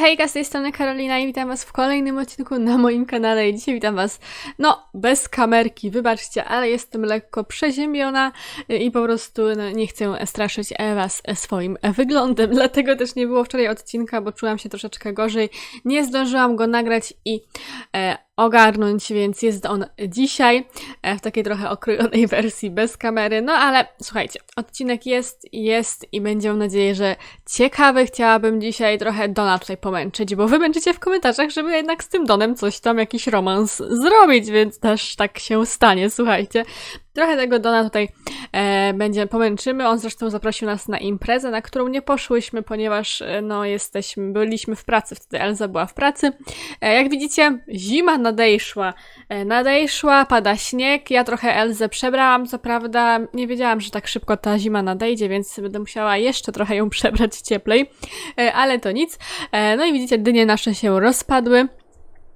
hejka, z tej strony Karolina i witam was w kolejnym odcinku na moim kanale. I dzisiaj witam was, no, bez kamerki, wybaczcie, ale jestem lekko przeziębiona i po prostu no, nie chcę straszyć was swoim wyglądem, dlatego też nie było wczoraj odcinka, bo czułam się troszeczkę gorzej, nie zdążyłam go nagrać i e, ogarnąć, więc jest on dzisiaj e, w takiej trochę okrojonej wersji bez kamery. No ale słuchajcie, odcinek jest, jest i będzie mam nadzieję, że ciekawy. Chciałabym dzisiaj trochę Dona tutaj pomęczyć, bo wy będziecie w komentarzach, żeby jednak z tym Donem coś tam, jakiś romans zrobić, więc też tak się stanie, słuchajcie. Trochę tego Dona tutaj e, będzie pomęczymy. On zresztą zaprosił nas na imprezę, na którą nie poszłyśmy, ponieważ e, no jesteśmy, byliśmy w pracy, wtedy Elza była w pracy. E, jak widzicie, zima nadejszła. E, nadejszła, pada śnieg. Ja trochę Elzę przebrałam, co prawda nie wiedziałam, że tak szybko ta zima nadejdzie, więc będę musiała jeszcze trochę ją przebrać cieplej, e, ale to nic. E, no i widzicie, dynie nasze się rozpadły.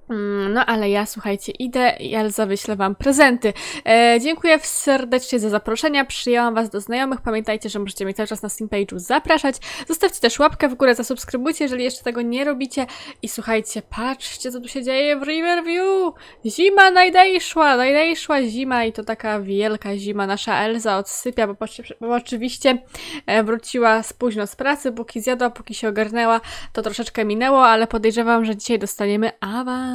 Mm, No ale ja, słuchajcie, idę i Elza wyślę Wam prezenty. E, dziękuję serdecznie za zaproszenia, przyjęłam Was do znajomych. Pamiętajcie, że możecie mnie cały czas na Steampage'u zapraszać. Zostawcie też łapkę w górę, zasubskrybujcie, jeżeli jeszcze tego nie robicie. I słuchajcie, patrzcie, co tu się dzieje w Riverview! Zima najdejszła, najdejszła zima i to taka wielka zima. Nasza Elza odsypia, bo, bo oczywiście e, wróciła z późno z pracy, póki zjadła, póki się ogarnęła, to troszeczkę minęło, ale podejrzewam, że dzisiaj dostaniemy awans.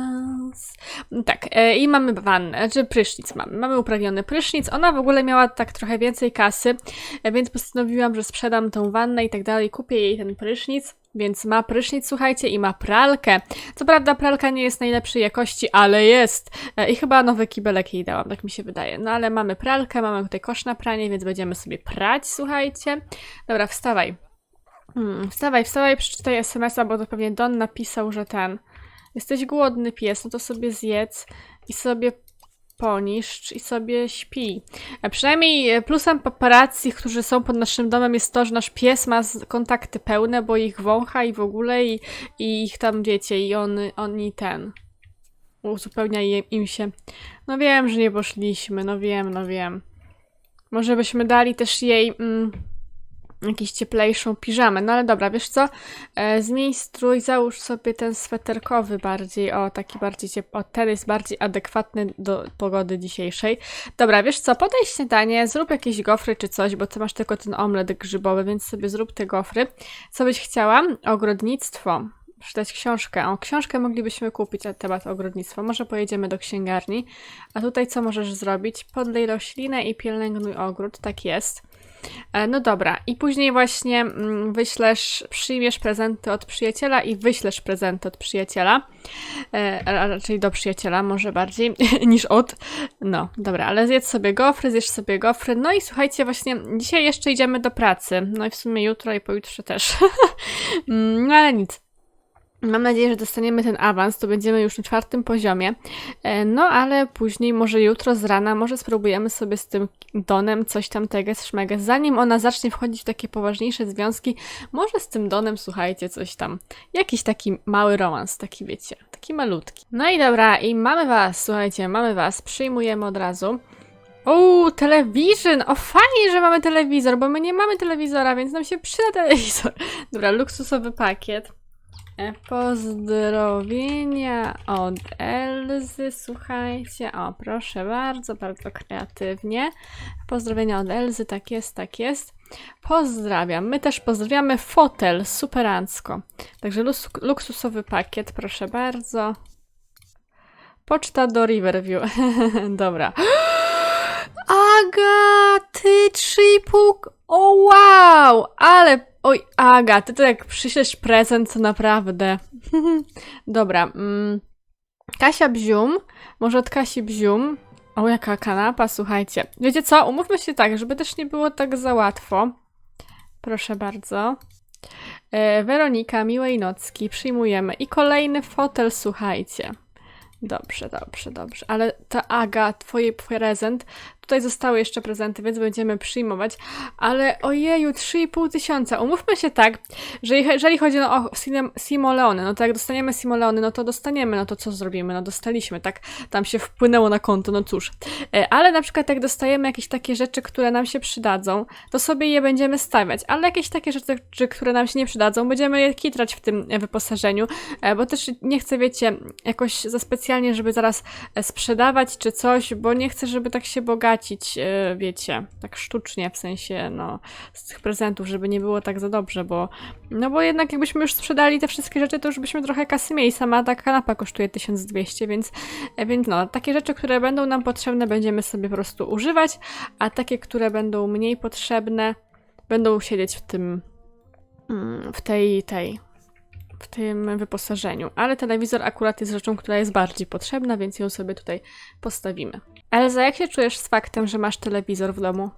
Tak, e, i mamy wannę, znaczy prysznic mamy. Mamy uprawniony prysznic. Ona w ogóle miała tak trochę więcej kasy, e, więc postanowiłam, że sprzedam tą wannę i tak dalej, kupię jej ten prysznic. Więc ma prysznic, słuchajcie, i ma pralkę. Co prawda pralka nie jest najlepszej jakości, ale jest. E, I chyba nowy kibelek jej dałam, tak mi się wydaje. No ale mamy pralkę, mamy tutaj kosz na pranie, więc będziemy sobie prać, słuchajcie. Dobra, wstawaj. Hmm, wstawaj, wstawaj, przeczytaj SMS-a, bo to pewnie Don napisał, że ten... Jesteś głodny pies, no to sobie zjedz i sobie poniszcz i sobie śpi. A przynajmniej e, plusem paparazzi, którzy są pod naszym domem jest to, że nasz pies ma kontakty pełne, bo ich wącha i w ogóle i, i ich tam wiecie i on, oni ten uzupełnia im się. No wiem, że nie poszliśmy, no wiem, no wiem. Może byśmy dali też jej mm, jakąś cieplejszą piżamę. No ale dobra, wiesz co? E, zmień strój, załóż sobie ten sweterkowy bardziej, o taki bardziej ciep... o ten jest bardziej adekwatny do pogody dzisiejszej. Dobra, wiesz co? Podaj śniadanie, zrób jakieś gofry czy coś, bo ty masz tylko ten omlet grzybowy, więc sobie zrób te gofry. Co byś chciała? Ogrodnictwo. Przeczytać książkę. O, książkę moglibyśmy kupić na temat ogrodnictwa. Może pojedziemy do księgarni. A tutaj co możesz zrobić? Podlej roślinę i pielęgnuj ogród. Tak jest. E, No dobra, i później właśnie mm, wyślesz, przyjmiesz prezenty od przyjaciela i wyślesz prezenty od przyjaciela. E, raczej do przyjaciela, może bardziej niż od. No, dobra, ale zjedz sobie gofry, zjesz sobie gofry. No i słuchajcie, właśnie dzisiaj jeszcze idziemy do pracy. No i w sumie jutro i pojutrze też. Mm, no ale nic. Mam nadzieję, że dostaniemy ten awans, to będziemy już na czwartym poziomie. E, No, ale później, może jutro z rana, może spróbujemy sobie z tym Donem coś tam teges szmeges. Zanim ona zacznie wchodzić w takie poważniejsze związki, może z tym Donem, słuchajcie, coś tam. Jakiś taki mały romans, taki wiecie, taki malutki. No i dobra, i mamy was, słuchajcie, mamy was, przyjmujemy od razu. O, television! O, fajnie, że mamy telewizor, bo my nie mamy telewizora, więc nam się przyda telewizor. Dobra, luksusowy pakiet. Pozdrowienia od Elzy, słuchajcie. O, proszę bardzo, bardzo kreatywnie. Pozdrowienia od Elzy, tak jest, tak jest. Pozdrawiam. My też pozdrawiamy fotel, superancko. Także luksusowy pakiet, proszę bardzo. Poczta do Riverview. Dobra. Aga, ty 3,5. O wow! Ale. Oj, Aga, ty to jak przyślesz prezent, to naprawdę. Dobra. Mm. Kasia Bzium. Może od Kasi Bzium. O, jaka kanapa, słuchajcie. Wiecie co? Umówmy się tak, żeby też nie było tak za łatwo. Proszę bardzo. E, Weronika, miłej nocki, przyjmujemy. I kolejny fotel, słuchajcie. Dobrze, dobrze, dobrze. Ale ta Aga, twój prezent, tutaj zostały jeszcze prezenty, więc będziemy przyjmować. Ale ojeju, 3,5 tysiąca. Umówmy się tak, że je- jeżeli chodzi no, o Simoleony, no to jak dostaniemy Simoleony, no to dostaniemy, no to co zrobimy? No dostaliśmy, tak? Tam się wpłynęło na konto, no cóż. E, Ale na przykład jak dostajemy jakieś takie rzeczy, które nam się przydadzą, to sobie je będziemy stawiać. Ale jakieś takie rzeczy, czy- które nam się nie przydadzą, będziemy je kitrać w tym e, wyposażeniu, e, bo też nie chcę, wiecie, jakoś za specjalnie, żeby zaraz sprzedawać czy coś, bo nie chcę, żeby tak się bogacić, e, wiecie, tak sztucznie, w sensie, no, z tych prezentów, żeby nie było tak za dobrze, bo, no bo jednak jakbyśmy już sprzedali te wszystkie rzeczy, to już byśmy trochę kasy mieli, sama ta kanapa kosztuje 1200, więc, e, więc no, takie rzeczy, które będą nam potrzebne, będziemy sobie po prostu używać, a takie, które będą mniej potrzebne, będą siedzieć w tym, mm, w tej, tej, w tym wyposażeniu. Ale telewizor akurat jest rzeczą, która jest bardziej potrzebna, więc ją sobie tutaj postawimy. Elza, jak się czujesz z faktem, że masz telewizor w domu?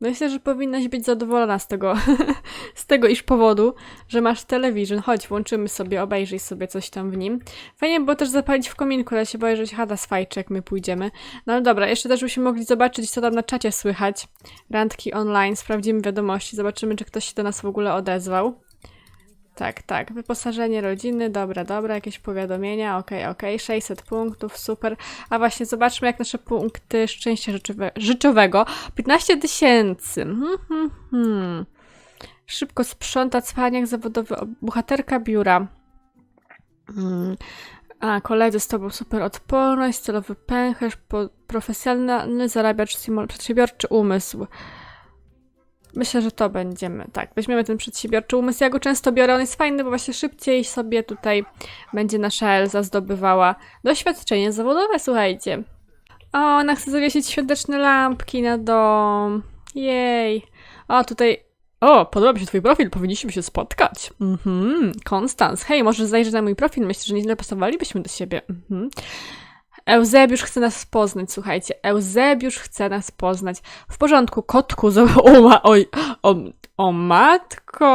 Myślę, że powinnaś być zadowolona z tego, z tego iż powodu, że masz telewizor. Chodź, włączymy sobie, obejrzyj sobie coś tam w nim. Fajnie było też zapalić w kominku, ale się boję, że się chata sfajczy, jak my pójdziemy. No dobra, jeszcze też byśmy mogli zobaczyć, co tam na czacie słychać. Randki online, sprawdzimy wiadomości, zobaczymy, czy ktoś się do nas w ogóle odezwał. Tak, tak. Wyposażenie rodziny, dobra, dobra, jakieś powiadomienia, okej, okej, 600 punktów, super. A właśnie, zobaczmy, jak nasze punkty szczęścia życiowe, życiowego. 15 tysięcy. Hmm, hmm, hmm. Szybko sprząta, cwaniak zawodowy, bohaterka biura. Hmm. A, koledzy z tobą super odporność, celowy pęcherz, profesjonalny zarabiacz, przedsiębiorczy umysł. Myślę, że to będziemy. Tak, weźmiemy ten przedsiębiorczy umysł. Ja go często biorę, on jest fajny, bo właśnie szybciej sobie tutaj będzie nasza Elza zdobywała doświadczenie zawodowe, słuchajcie. O, ona chce zawiesić świąteczne lampki na dom. Jej. O, tutaj... O, podoba mi się twój profil, powinniśmy się spotkać. Mhm, Konstans. Hej, może zajrzyj na mój profil, myślę, że nieźle pasowalibyśmy do siebie. Mhm. Eusebiusz chce nas poznać, słuchajcie. Eusebiusz chce nas poznać. W porządku, kotku, o, oj, o, o matko,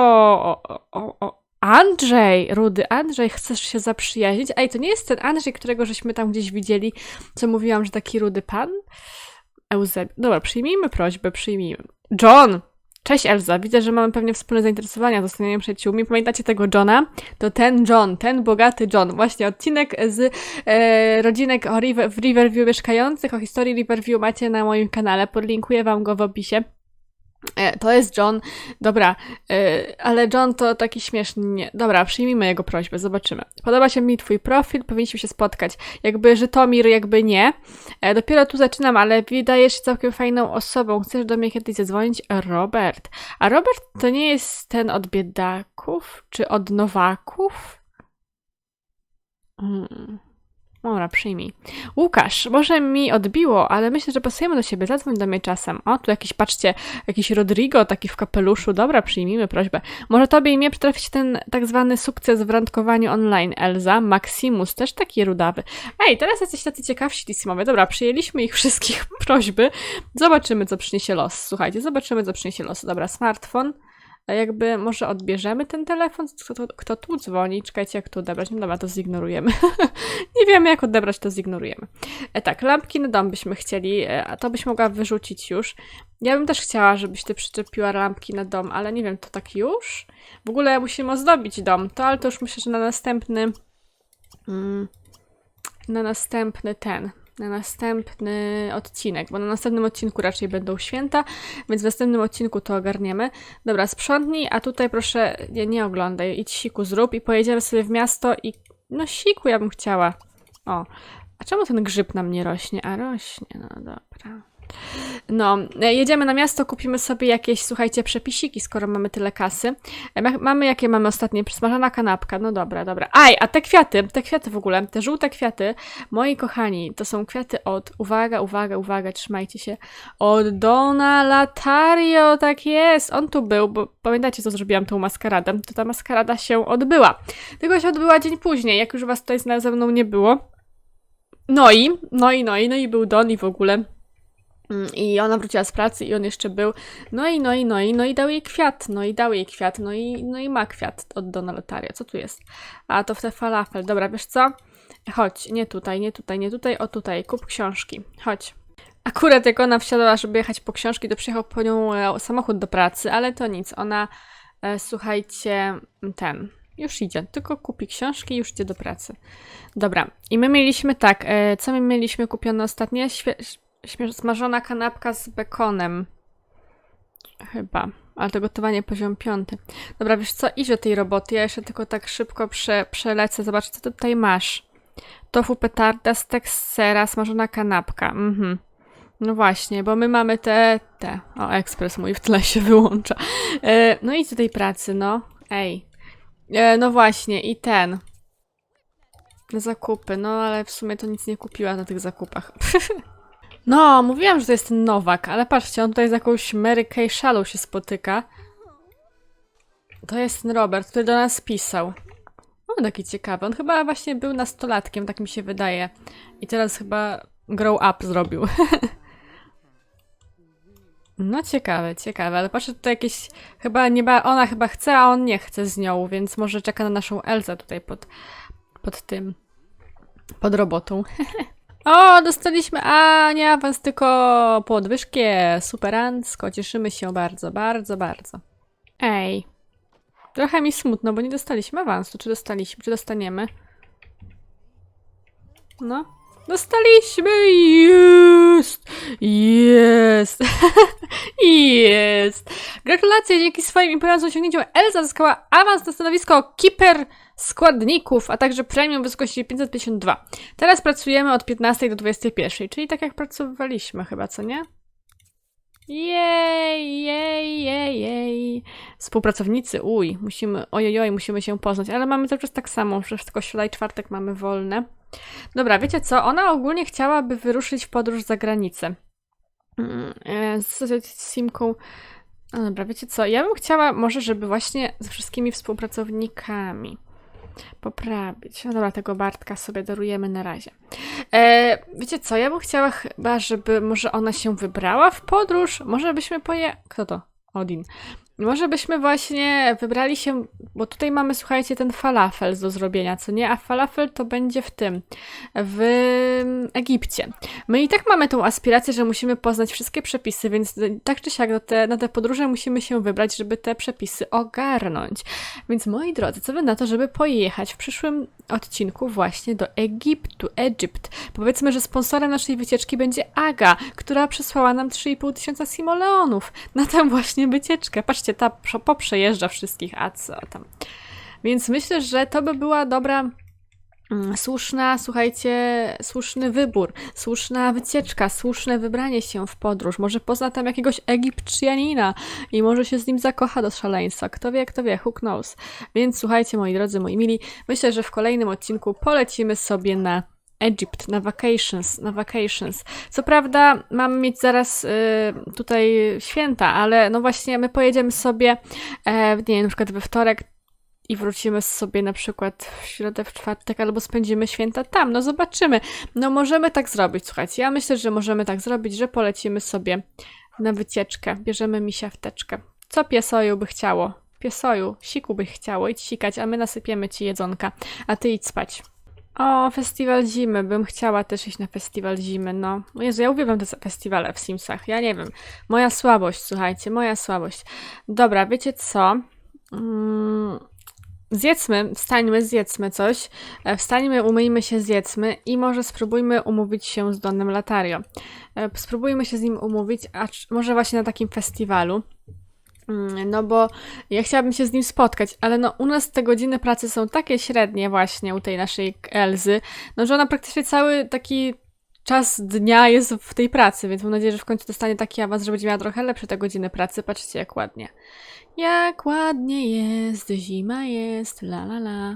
o, o, o, Andrzej, Rudy, Andrzej, chcesz się zaprzyjaźnić? Ej, to nie jest ten Andrzej, którego żeśmy tam gdzieś widzieli, co mówiłam, że taki rudy pan? Eusebiusz. Dobra, przyjmijmy prośbę, przyjmijmy. John! Cześć Elza, widzę, że mamy pewnie wspólne zainteresowania, zostaniemy przyjaciółmi. Pamiętacie tego Johna? To ten John, ten bogaty John. Właśnie odcinek z e, rodzinek o River, w Riverview mieszkających, o historii Riverview macie na moim kanale, podlinkuję wam go w opisie. E, to jest John. Dobra, e, ale John to taki śmieszny. Nie. Dobra, przyjmijmy jego prośbę, zobaczymy. Podoba się mi twój profil, powinniśmy się spotkać. Jakby Żytomir, jakby nie. E, dopiero tu zaczynam, ale wydajesz się całkiem fajną osobą. Chcesz do mnie kiedyś zadzwonić? Robert. A Robert to nie jest ten od biedaków? Czy od nowaków? Hmm. Dobra, przyjmij. Łukasz, może mi odbiło, ale myślę, że pasujemy do siebie. Zadzwoń do mnie czasem. O, tu jakiś, patrzcie, jakiś Rodrigo, taki w kapeluszu. Dobra, przyjmijmy prośbę. Może tobie i mnie przytrafi się ten tak zwany sukces w randkowaniu online, Elza. Maximus, też taki rudawy. Ej, teraz jesteś tacy ciekawsi, Tissimowie. Dobra, przyjęliśmy ich wszystkich prośby. Zobaczymy, co przyniesie los. Słuchajcie, zobaczymy, co przyniesie los. Dobra, smartfon. Jakby może odbierzemy ten telefon? Kto, kto, kto tu dzwoni? Czekajcie, jak tu odebrać. No dobra, to zignorujemy. Nie wiemy, jak odebrać, to zignorujemy. E, tak, lampki na dom byśmy chcieli, e, a to byś mogła wyrzucić już. Ja bym też chciała, żebyś ty przyczepiła lampki na dom, ale nie wiem, to tak już? W ogóle musimy ozdobić dom, to ale to już myślę, że na następny... Mm, na następny ten... Na następny odcinek, bo na następnym odcinku raczej będą święta, więc w następnym odcinku to ogarniemy. Dobra, sprzątnij, a tutaj proszę, nie, nie oglądaj, idź siku zrób i pojedziemy sobie w miasto i... No siku ja bym chciała. O, a czemu ten grzyb nam nie rośnie? A rośnie, no dobra. No, e, jedziemy na miasto, kupimy sobie jakieś, słuchajcie, przepisiki, skoro mamy tyle kasy. E, ma- Mamy, jakie mamy ostatnie? Przysmażona kanapka, no dobra, dobra. Aj, a te kwiaty, te kwiaty w ogóle, te żółte kwiaty, moi kochani, to są kwiaty od, uwaga, uwaga, uwaga, trzymajcie się, od Dona Latario, tak jest, on tu był, bo pamiętacie, co zrobiłam tą maskaradę, to ta maskarada się odbyła. Tylko się odbyła dzień później, jak już was tutaj ze mną nie było. No i, no i, no i, no i był Don i w ogóle. Mm, I ona wróciła z pracy i on jeszcze był. No i, no i, no i, no i dał jej kwiat. No i dał jej kwiat. No i, no i ma kwiat od Dona Lotaria. Co tu jest? A to w te falafel. Dobra, wiesz co? Chodź, nie tutaj, nie tutaj, nie tutaj, o tutaj. Kup książki. Chodź. Akurat jak ona wsiadła, żeby jechać po książki, to przyjechał po nią e, samochód do pracy, ale to nic. Ona, e, słuchajcie, ten, już idzie. Tylko kupi książki i już idzie do pracy. Dobra. I my mieliśmy tak, e, co my mieliśmy kupione ostatnio? Świe, smażona kanapka z bekonem. Chyba. Ale to gotowanie poziom piąty. Dobra, wiesz co? Idź do tej roboty. Ja jeszcze tylko tak szybko prze, przelecę. Zobacz, co tutaj masz. Tofu petarda, stek z sera, smażona kanapka. Mhm. No właśnie, bo my mamy te, te. O, ekspres mój w tle się wyłącza. E, no idź do tej pracy, no. Ej. E, no właśnie, i ten. Zakupy, no ale w sumie to nic nie kupiła na tych zakupach. no, mówiłam, że to jest Nowak, ale patrzcie, on tutaj z jakąś Mary Kay Shallow się spotyka. To jest ten Robert, który do nas pisał. O, taki ciekawy. On chyba właśnie był nastolatkiem, tak mi się wydaje. I teraz chyba grow up zrobił. No ciekawe, ciekawe, ale patrzę tutaj jakieś, chyba nie ba, ona chyba chce, a on nie chce z nią, więc może czeka na naszą Elzę tutaj pod, pod tym, pod robotą. o, dostaliśmy, a nie awans, tylko podwyżkę, superancko, cieszymy się bardzo, bardzo, bardzo. Ej, trochę mi smutno, bo nie dostaliśmy awansu, czy dostaliśmy, czy dostaniemy? No, dostaliśmy, jest, jest. Jest! Gratulacje! Dzięki swoim imponującym osiągnięciom Elza zyskała awans na stanowisko Keeper składników, a także premium w wysokości 552. Teraz pracujemy od 15 do 21, czyli tak jak pracowaliśmy chyba, co nie? Jej, jej, jej, jej. Współpracownicy, uj, musimy, ojojoj, musimy się poznać, ale mamy cały czas tak samo, że tylko środa i czwartek mamy wolne. Dobra, wiecie co? Ona ogólnie chciałaby wyruszyć w podróż za granicę. Mm, e, z z Simką. No dobra, wiecie co? Ja bym chciała może, żeby właśnie ze wszystkimi współpracownikami poprawić. No dobra, tego Bartka sobie darujemy na razie. E, wiecie co? Ja bym chciała chyba, żeby może ona się wybrała w podróż. Może byśmy poje... Kto to? Odin. Może byśmy właśnie wybrali się, bo tutaj mamy, słuchajcie, ten falafel do zrobienia, co nie? A falafel to będzie w tym, w Egipcie. My i tak mamy tą aspirację, że musimy poznać wszystkie przepisy, więc tak czy siak do te, na te podróże musimy się wybrać, żeby te przepisy ogarnąć. Więc moi drodzy, co wy na to, żeby pojechać w przyszłym odcinku właśnie do Egiptu, Egypt. Powiedzmy, że sponsorem naszej wycieczki będzie Aga, która przysłała nam 3,5 tysiąca simoleonów na tę właśnie wycieczkę. Patrzcie, ta prze- poprzejeżdża wszystkich, a co tam. Więc myślę, że to by była dobra mm, słuszna, słuchajcie, słuszny wybór, słuszna wycieczka, słuszne wybranie się w podróż. Może pozna tam jakiegoś Egipcjanina i może się z nim zakocha do szaleństwa. Kto wie, kto wie, who knows. Więc słuchajcie, moi drodzy, moi mili, myślę, że w kolejnym odcinku polecimy sobie na Egypt, na vacations, na vacations. Co prawda mamy mieć zaraz y, tutaj święta, ale no właśnie my pojedziemy sobie, e, nie wiem, na przykład we wtorek i wrócimy sobie na przykład w środę, w czwartek, albo spędzimy święta tam. No zobaczymy. No możemy tak zrobić, słuchajcie. Ja myślę, że możemy tak zrobić, że polecimy sobie na wycieczkę. Bierzemy misia w teczkę. Co piesoju by chciało? Piesoju, siku by chciało. Idź sikać, a my nasypiemy ci jedzonka. A ty idź spać. O, festiwal zimy. Bym chciała też iść na festiwal zimy, no. Jezu, ja uwielbiam te festiwale w Simsach. Ja nie wiem. Moja słabość, słuchajcie, moja słabość. Dobra, wiecie co? Mm, zjedzmy, wstańmy, zjedzmy coś. E, Wstańmy, umyjmy się, zjedzmy i może spróbujmy umówić się z Donem Latario. E, Spróbujmy się z nim umówić, a może właśnie na takim festiwalu. Mm, No bo ja chciałabym się z nim spotkać, ale no u nas te godziny pracy są takie średnie właśnie u tej naszej Elzy, no że ona praktycznie cały taki czas dnia jest w tej pracy, więc mam nadzieję, że w końcu dostanie taki awans, że będzie miała trochę lepsze te godziny pracy. Patrzcie jak ładnie. Jak ładnie jest, zima jest, la la la,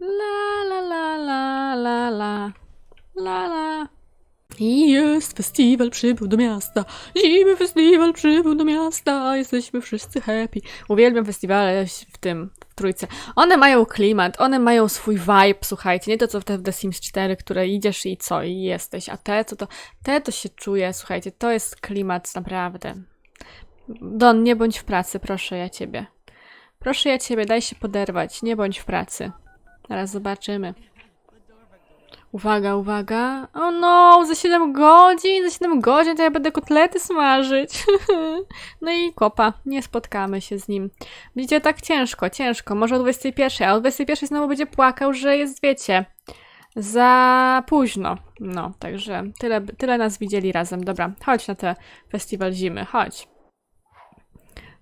la la la la la la, la la. I jest festiwal przybył do miasta, zimy festiwal przybył do miasta, jesteśmy wszyscy happy. Uwielbiam festiwale w tym, w trójce. One mają klimat, one mają swój vibe, słuchajcie, nie to co w The Sims 4, które idziesz i co, i jesteś, a te, co to, te to się czuje, słuchajcie, to jest klimat naprawdę. Don, nie bądź w pracy, proszę ja ciebie. Proszę ja ciebie, daj się poderwać, nie bądź w pracy. Zaraz zobaczymy. Uwaga, uwaga. O no, za 7 godzin, za 7 godzin to ja będę kotlety smażyć. no i kopa, nie spotkamy się z nim. Będzie tak ciężko, ciężko. Może o 21, a o 21 znowu będzie płakał, że jest, wiecie, za późno. No, także tyle, tyle nas widzieli razem. Dobra, chodź na ten festiwal zimy, chodź.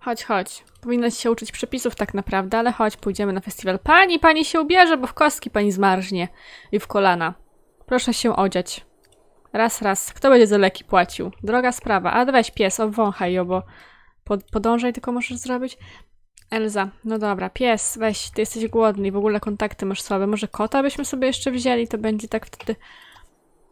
Chodź, chodź. Powinnaś się uczyć przepisów tak naprawdę, ale chodź, pójdziemy na festiwal. Pani, pani się ubierze, bo w kostki pani zmarznie i w kolana. Proszę się odziać. Raz, raz. Kto będzie za leki płacił? Droga sprawa. A weź pies, obwąchaj ją, bo pod, podążaj tylko możesz zrobić. Elza, no dobra, pies, weź, ty jesteś głodny i w ogóle kontakty masz słabe. Może kota byśmy sobie jeszcze wzięli, to będzie tak wtedy...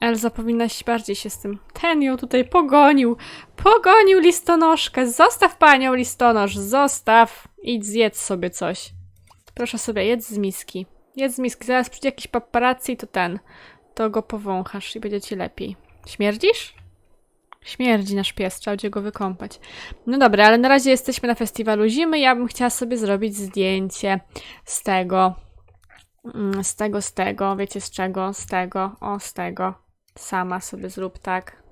Elza powinnaś bardziej się z tym... Ten ją tutaj pogonił! Pogonił listonoszkę! Zostaw panią listonosz, zostaw! Idź zjedz sobie coś. Proszę sobie, jedz z miski. Jedz z miski, zaraz przyjdzie jakiś paparazzi, to ten. To go powąchasz i będzie ci lepiej. Śmierdzisz? Śmierdzi nasz pies, trzeba będzie go wykąpać. No dobra, ale na razie jesteśmy na festiwalu zimy. Ja bym chciała sobie zrobić zdjęcie z tego. Mm, Z tego, z tego. Wiecie z czego? Z tego. O, z tego. Sama sobie zrób tak.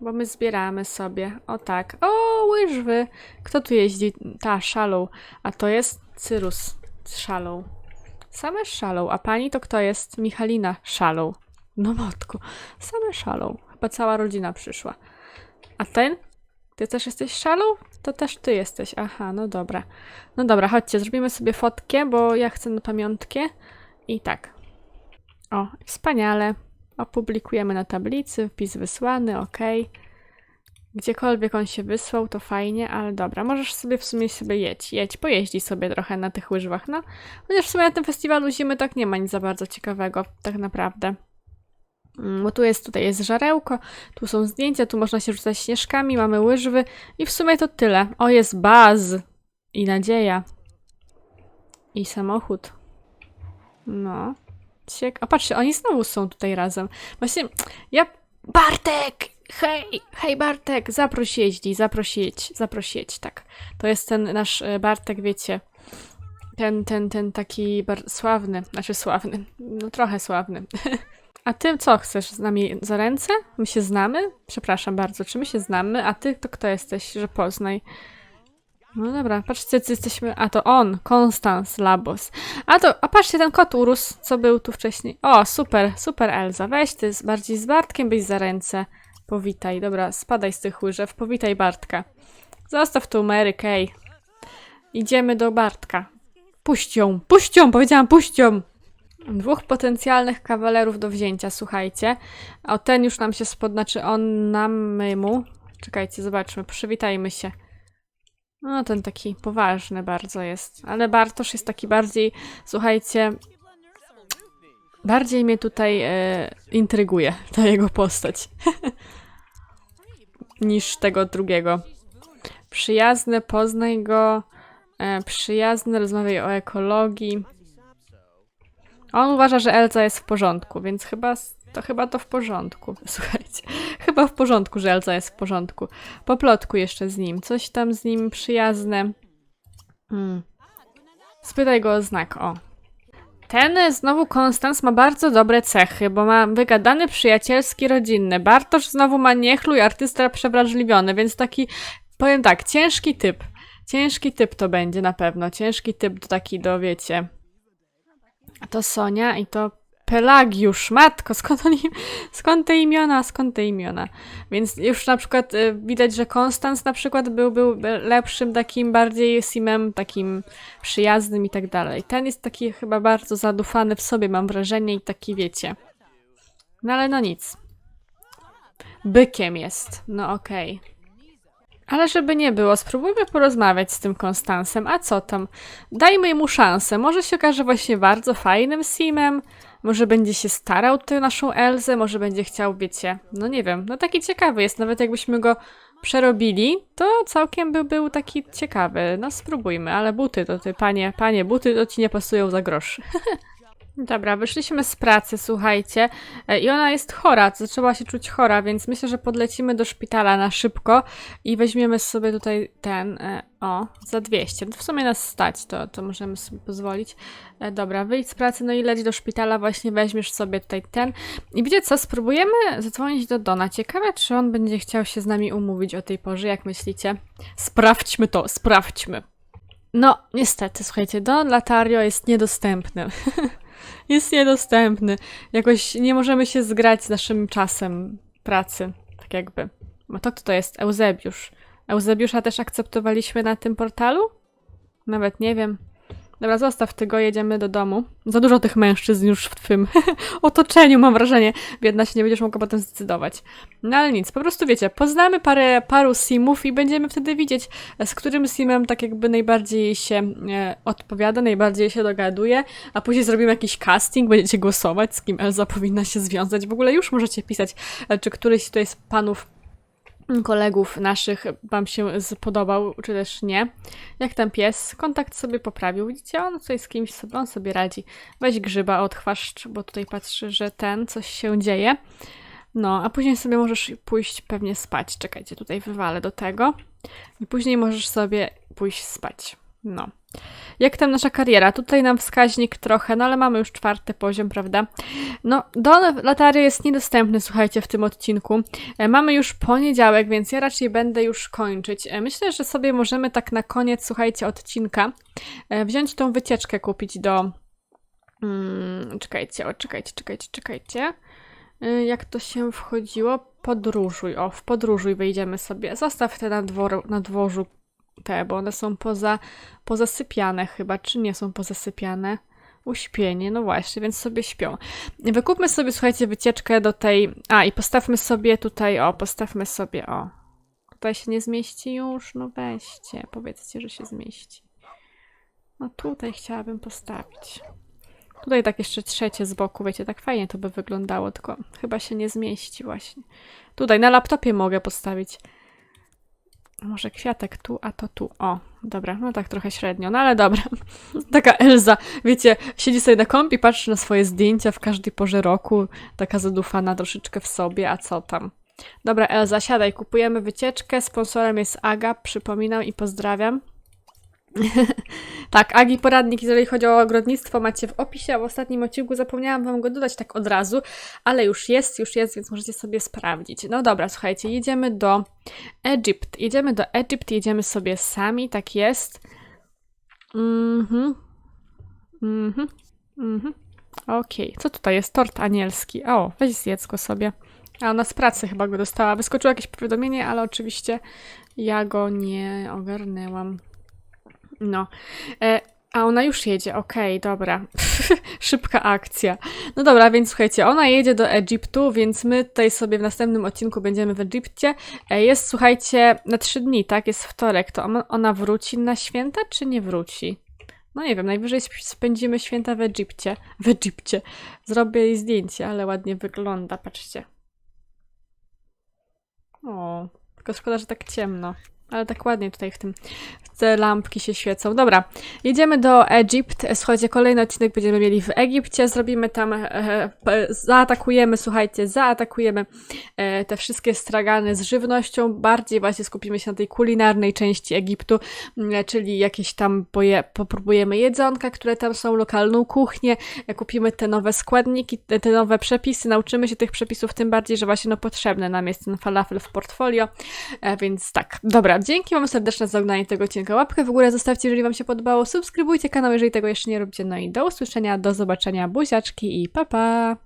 Bo my zbieramy sobie. O tak. O, łyżwy. Kto tu jeździ? Ta, szalą. A to jest Cyrus szalą. Same szalą. A pani to kto jest? Michalina szalą. No matko. Same szalą. Chyba cała rodzina przyszła. A ten? Ty też jesteś szalą? To też ty jesteś. Aha, no dobra. No dobra, chodźcie, zrobimy sobie fotkę, bo ja chcę na pamiątkę. I tak. O, wspaniale. Opublikujemy na tablicy, wpis wysłany, ok. Gdziekolwiek on się wysłał, to fajnie, ale dobra, możesz sobie w sumie sobie jedź, jedź, pojeździ sobie trochę na tych łyżwach, no. Chociaż w sumie na tym festiwalu zimy tak nie ma nic za bardzo ciekawego, tak naprawdę. Mm, Bo tu jest, tutaj jest żarełko, tu są zdjęcia, tu można się rzucać śnieżkami, mamy łyżwy i w sumie to tyle. O, jest baz i nadzieja. I samochód. No. Ciek A patrzcie, oni znowu są tutaj razem. Właśnie, ja... Bartek! Hej! Hej Bartek! Zaproś jeździ, zaproś jedź, zaproś tak. To jest ten nasz e, Bartek, wiecie. Ten, ten, ten taki sławny, znaczy sławny, no trochę sławny. A ty co chcesz z nami za ręce? My się znamy? Przepraszam bardzo, czy my się znamy? A ty to kto jesteś, że poznaj? No dobra, patrzcie, co jesteśmy. A to on, Konstans Labos. A to, a patrzcie, ten kot urósł, co był tu wcześniej. O, super, super Elza. Weź ty bardziej z Bartkiem byś za ręce. Powitaj, dobra, spadaj z tych łyżew, powitaj Bartka. Zostaw tu Mary Kay. Idziemy do Bartka. Puść ją, puść ją, powiedziałam puść ją. Dwóch potencjalnych kawalerów do wzięcia, słuchajcie. O, ten już nam się spod, znaczy on nam, my mu. Czekajcie, zobaczmy, przywitajmy się. No, ten taki poważny bardzo jest. Ale Bartosz jest taki bardziej, słuchajcie, bardziej mnie tutaj e, intryguje ta jego postać. niż tego drugiego. Przyjazny, poznaj go. E, przyjazny, rozmawiaj o ekologii. On uważa, że Elza jest w porządku, więc chyba to chyba to w porządku. Słuchajcie, chyba w porządku, że Elza jest w porządku. Po plotku jeszcze z nim. Coś tam z nim przyjazne. Hmm. Spytaj go o znak, o. Ten znowu Konstans ma bardzo dobre cechy, bo ma wygadany, przyjacielski, rodzinny. Bartosz znowu ma niechluj, artysta przewrażliwiony, więc taki, powiem tak, ciężki typ. Ciężki typ to będzie na pewno. Ciężki typ to taki do, wiecie, to Sonia i to Pelagiusz. Matko, skąd oni, skąd te imiona, skąd te imiona? Więc już na przykład y, widać, że Konstans na przykład był, był lepszym, takim bardziej simem, takim przyjaznym i tak dalej. Ten jest taki chyba bardzo zadufany w sobie, mam wrażenie, i taki wiecie. No ale no nic. Bykiem jest. No okej. Ale żeby nie było, spróbujmy porozmawiać z tym Konstansem. A co tam? Dajmy mu szansę. Może się okaże właśnie bardzo fajnym simem. Może będzie się starał tę naszą Elzę, może będzie chciał, wiecie, no nie wiem, no taki ciekawy jest, nawet jakbyśmy go przerobili, to całkiem by był taki ciekawy. No spróbujmy, ale buty to ty, panie, panie, buty to ci nie pasują za grosz. Dobra, wyszliśmy z pracy, słuchajcie, e, i ona jest chora, zaczęła się czuć chora, więc myślę, że podlecimy do szpitala na szybko i weźmiemy sobie tutaj ten, e, o, za 200. W sumie nas stać, to, to możemy sobie pozwolić. E, Dobra, wyjdź z pracy, no i leć do szpitala, właśnie weźmiesz sobie tutaj ten. I wiecie co, spróbujemy zadzwonić do Dona. Ciekawe, czy on będzie chciał się z nami umówić o tej porze, jak myślicie? Sprawdźmy to, sprawdźmy. No, niestety, słuchajcie, Don Latario jest niedostępny. jest niedostępny. Jakoś nie możemy się zgrać z naszym czasem pracy, tak jakby. No to kto to jest? Eusebiusz. Eusebiusza też akceptowaliśmy na tym portalu? Nawet nie wiem. Dobra, zostaw tego, jedziemy do domu. Za dużo tych mężczyzn już w twym otoczeniu, mam wrażenie. Biedna się nie będziesz mogła potem zdecydować. No ale nic, po prostu wiecie, poznamy parę, paru simów i będziemy wtedy widzieć, z którym simem tak jakby najbardziej się e, odpowiada, najbardziej się dogaduje, a później zrobimy jakiś casting, będziecie głosować, z kim Elza powinna się związać. W ogóle już możecie pisać, e, czy któryś tutaj z panów kolegów naszych wam się spodobał, czy też nie. Jak tam pies? Kontakt sobie poprawił. Widzicie, on tutaj z kimś sobie, on sobie radzi. Weź grzyba, odchwaszcz, bo tutaj patrzy, że ten, coś się dzieje. No, a później sobie możesz pójść pewnie spać. Czekajcie, tutaj wywalę do tego. I później możesz sobie pójść spać. No. Jak tam nasza kariera? Tutaj nam wskaźnik trochę, no ale mamy już czwarty poziom, prawda? No, Don Latario jest niedostępny, słuchajcie, w tym odcinku. E, Mamy już poniedziałek, więc ja raczej będę już kończyć. E, Myślę, że sobie możemy tak na koniec, słuchajcie, odcinka e, wziąć tą wycieczkę, kupić do... Mm, czekajcie, o, czekajcie, czekajcie, czekajcie. Jak to się wchodziło? Podróżuj. O, w podróżuj wyjdziemy sobie. Zostaw te na, dworu, na dworzu te, bo one są poza, pozasypiane chyba, czy nie są pozasypiane? Uśpienie, no właśnie, więc sobie śpią. Wykupmy sobie, słuchajcie, wycieczkę do tej. A, i postawmy sobie tutaj, o, postawmy sobie, o. Tutaj się nie zmieści już? No weźcie, powiedzcie, że się zmieści. No tutaj chciałabym postawić. Tutaj tak jeszcze trzecie z boku, wiecie, tak fajnie to by wyglądało, tylko chyba się nie zmieści właśnie. Tutaj na laptopie mogę postawić. Może kwiatek tu, a to tu. O, dobra, no tak trochę średnio, no ale dobra. Taka Elza, wiecie, siedzi sobie na kąpie, patrzy na swoje zdjęcia w każdej porze roku, taka zadufana troszeczkę w sobie, a co tam. Dobra, Elza, siadaj, kupujemy wycieczkę, sponsorem jest Aga, przypominam i pozdrawiam. tak, Agi poradnik, jeżeli chodzi o ogrodnictwo, macie w opisie, a w ostatnim odcinku zapomniałam wam go dodać tak od razu, ale już jest, już jest, więc możecie sobie sprawdzić. No dobra, słuchajcie, jedziemy do Egypt. Jedziemy do Egypt, jedziemy sobie sami, tak jest. Mhm. Mhm. Mhm. Okej, co tutaj jest? Tort anielski. O, weź zjedz go sobie. A ona z pracy chyba go dostała. Wyskoczyło jakieś powiadomienie, ale oczywiście ja go nie ogarnęłam. No. E, a ona już jedzie, okej, dobra. Szybka akcja. No dobra, więc słuchajcie, ona jedzie do Egiptu, więc my tutaj sobie w następnym odcinku będziemy w Egipcie. E, jest, słuchajcie, na trzy dni, tak? Jest wtorek. To ona- wróci na święta, czy nie wróci? No nie wiem, najwyżej sp- spędzimy święta w Egipcie. W Egipcie. Zrobię jej zdjęcie, ale ładnie wygląda, patrzcie. O, tylko szkoda, że tak ciemno. Ale tak ładnie tutaj w tym, te lampki się świecą. Dobra, jedziemy do Egipt. Słuchajcie, kolejny odcinek będziemy mieli w Egipcie. Zrobimy tam, e, p- zaatakujemy, słuchajcie, zaatakujemy e, te wszystkie stragany z żywnością. Bardziej właśnie skupimy się na tej kulinarnej części Egiptu, m, czyli jakieś tam poje, popróbujemy jedzonka, które tam są, lokalną kuchnię, e, kupimy te nowe składniki, te, te nowe przepisy, nauczymy się tych przepisów, tym bardziej, że właśnie no potrzebny nam jest ten falafel w portfolio. E, więc tak, Dzięki Wam serdeczne za oglądanie tego odcinka. Łapkę w górę zostawcie, jeżeli Wam się podobało. Subskrybujcie kanał, jeżeli tego jeszcze nie robicie. No i do usłyszenia, do zobaczenia, buziaczki i pa pa!